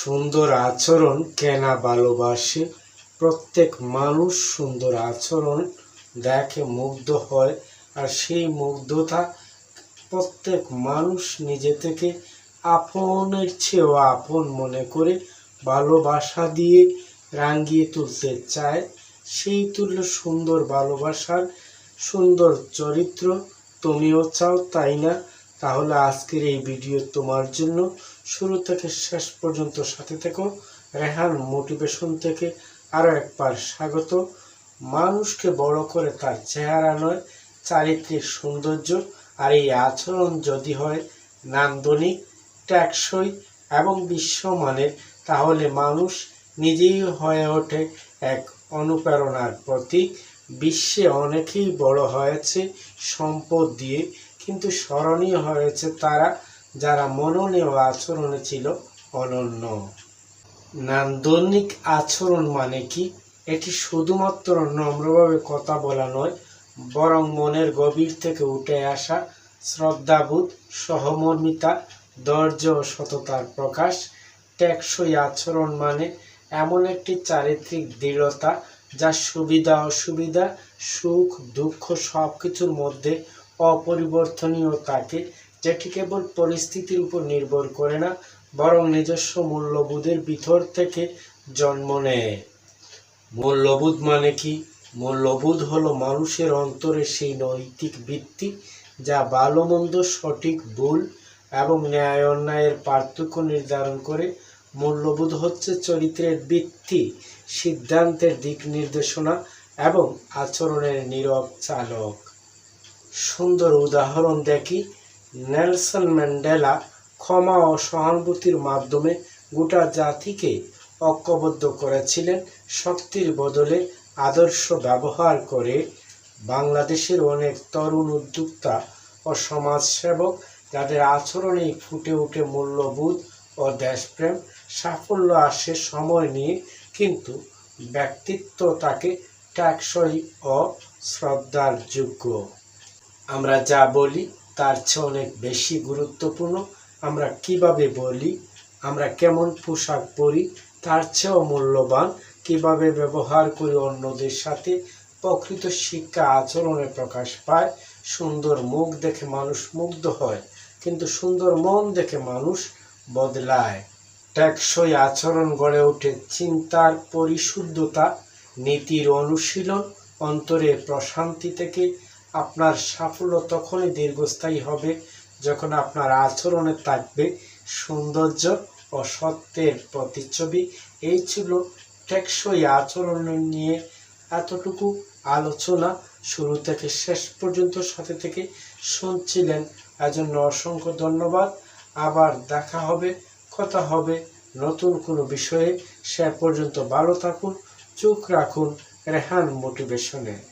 সুন্দর আচরণ কেনা ভালোবাসে। প্রত্যেক মানুষ সুন্দর আচরণ দেখে মুগ্ধ হয়, আর সেই মুগ্ধতা প্রত্যেক মানুষ নিজে থেকে আপনের চেয়েও আপন মনে করে ভালোবাসা দিয়ে রাঙ্গিয়ে তুলতে চায়। সেই তুল্য সুন্দর ভালোবাসার সুন্দর চরিত্র তুমিও চাও, তাই না? তাহলে আজকের এই ভিডিও তোমার জন্য। শুরু থেকে শেষ পর্যন্ত সাথে থেকো। রেহান মোটিভেশন থেকে আরও একবার স্বাগত। মানুষকে বড় করে তার চেহারা নয়, চারিত্রিক সৌন্দর্য আর এই আচরণ যদি হয় নান্দনিক টেকসই এবং বিশ্বমানের, তাহলে মানুষ নিজেই হয়ে ওঠে এক অনুপ্রেরণার প্রতীক। বিশ্বে অনেকেই বড় হয়েছে সম্পদ দিয়ে, কিন্তু স্মরণীয় হয়েছে তারা যারা মননে ও আচরণে ছিল অনন্য। নান্দনিক আচরণ মানে কি? এটি শুধুমাত্র নম্রভাবে কথা বলা নয়, বরং মনের গভীর থেকে উঠে আসা শ্রদ্ধাবোধ, সহমর্মিতা, ধৈর্য ও সততার প্রকাশ। টেকসই আচরণ মানে এমন একটি চারিত্রিক দৃঢ়তা যা সুবিধা, অসুবিধা, সুখ, দুঃখ সব কিছুর মধ্যে অপরিবর্তনীয় থাকে যেটি কেবল পরিস্থিতির উপর নির্ভর করে না, বরং নিজস্ব মূল্যবোধের ভিতর থেকে জন্ম নেয়। মূল্যবোধ মানে কি? মূল্যবোধ হলো মানুষের অন্তরে সেই নৈতিক ভিত্তি যা ভালো মন্দ সঠিক ভুল এবং ন্যায় অন্যায়ের পার্থক্য নির্ধারণ করে। মূল্যবোধ হচ্ছে চরিত্রের ভিত্তি, সিদ্ধান্তের দিক নির্দেশনা এবং আচরণের নীরব চালক। সুন্দর উদাহরণ দেখি। নেলসন ম্যান্ডেলা ক্ষমা ও সহানুভূতির মাধ্যমে গোটা জাতিকে ঐক্যবদ্ধ করেছিলেন। শক্তির বদলে আদর্শ ব্যবহার করে বাংলাদেশের অনেক তরুণ উদ্যোক্তা ও সমাজসেবক যাদের আচরণেই ফুটে ওঠে মূল্যবোধ ও দেশপ্রেম, সাফল্য আসে সময় নিয়ে, কিন্তু ব্যক্তিত্ব তাকে টেকসই ও শ্রদ্ধার যোগ্য। আমরা যা বলি তার চেয়ে অনেক বেশি গুরুত্বপূর্ণ। আমরা কীভাবে বলি, আমরা কেমন পোশাক পরি, তার চেয়েও মূল্যবান। কীভাবে ব্যবহার করি অন্যদের সাথে, প্রকৃত শিক্ষা আচরণে প্রকাশ পায়। সুন্দর মুখ দেখে মানুষ মুগ্ধ হয়, কিন্তু সুন্দর মন দেখে মানুষ বদলায়। টেকসই আচরণ গড়ে ওঠে চিন্তার পরিশুদ্ধতা, নীতির অনুশীলন অন্তরের প্রশান্তি থেকে আপনার সাফল্য তখনই দীর্ঘস্থায়ী হবে যখন আপনার আচরণে থাকবে সৌন্দর্য ও সত্যের প্রতিচ্ছবি। এই ছিল টেকসই আচরণ নিয়ে এতটুকু আলোচনা। শুরু থেকে শেষ পর্যন্ত সাথে থেকে শুনছিলেন। এজন্য অসংখ্য ধন্যবাদ। আবার দেখা হবে, কথা হবে নতুন কোনো বিষয়ে। সে পর্যন্ত ভালো থাকুন, চোখ রাখুন, রেহান মোটিভেশনে।